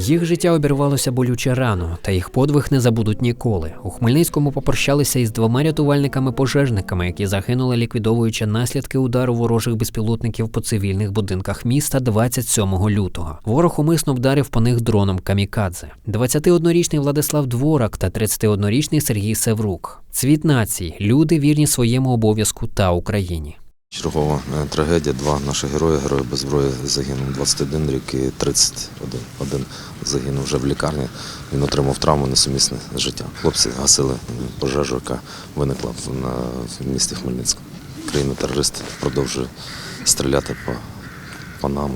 Їх життя обірвалося болюче рано, та їх подвиг не забудуть ніколи. У Хмельницькому попрощалися із двома рятувальниками-пожежниками, які загинули, ліквідовуючи наслідки удару ворожих безпілотників по цивільних будинках міста 27 лютого. Ворог умисно вдарив по них дроном камікадзе. 21-річний Владислав Дворак та 31-річний Сергій Севрук. Цвіт нації, люди вірні своєму обов'язку та Україні. Чергова е, трагедія. Два наші герої, герої без зброї загинув 21 рік і 31 один загинув вже в лікарні. Він отримав травму несумісне життя. Хлопці гасили пожежу, яка виникла в, місті Хмельницькому. Країна-терорист продовжує стріляти по, по нам.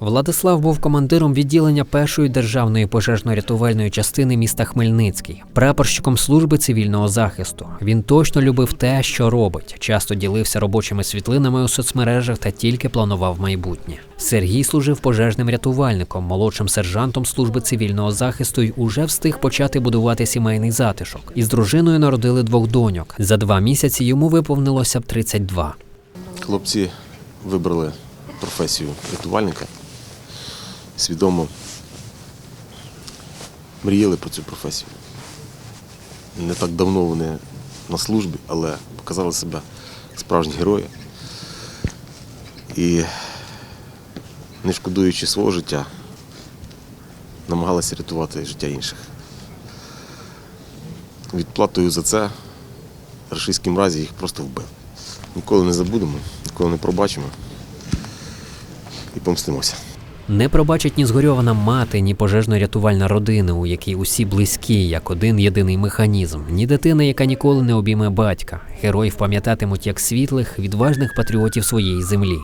Владислав був командиром відділення першої державної пожежно-рятувальної частини міста Хмельницький, прапорщиком служби цивільного захисту. Він точно любив те, що робить, часто ділився робочими світлинами у соцмережах та тільки планував майбутнє. Сергій служив пожежним рятувальником, молодшим сержантом служби цивільного захисту й уже встиг почати будувати сімейний затишок. Із дружиною народили двох доньок. За два місяці йому виповнилося б 32. Хлопці вибрали професію рятувальника. Свідомо мріяли про цю професію. Не так давно вони на службі, але показали себе справжні герої. І, не шкодуючи свого життя, намагалися рятувати життя інших. Відплатою за це рашистській мразі їх просто вбив. Ніколи не забудемо, ніколи не пробачимо і помстимося. Не пробачить ні згорьована мати, ні пожежно-рятувальна родина, у якій усі близькі, як один єдиний механізм, ні дитина, яка ніколи не обійме батька. Героїв пам'ятатимуть як світлих, відважних патріотів своєї землі.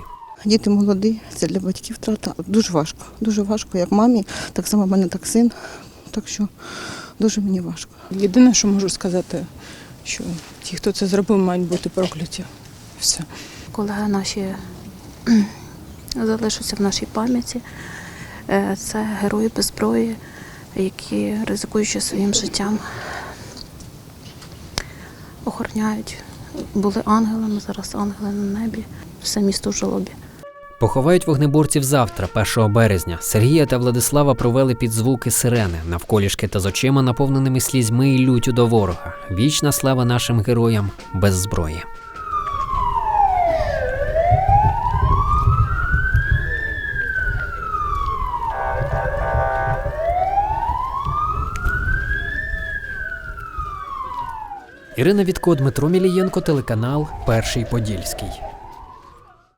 Діти молоді, це для батьків втрата дуже важко. Дуже важко, як мамі, так само в мене так син. Так що дуже мені важко. Єдине, що можу сказати, що ті, хто це зробив, мають бути прокляті. Все. колеги наші залишаться в нашій пам'яті. Е, Це герої без зброї, які, ризикуючи своїм життям, охороняють. Були ангелами, зараз ангели на небі, все місто в жолобі. Поховають вогнеборців завтра, 1 березня. Сергія та Владислава провели під звуки сирени, навколішки та з очима, наповненими слізьми і лютю до ворога. Вічна слава нашим героям без зброї. Ірина Вітко, Дмитро Мілієнко, телеканал Перший Подільський.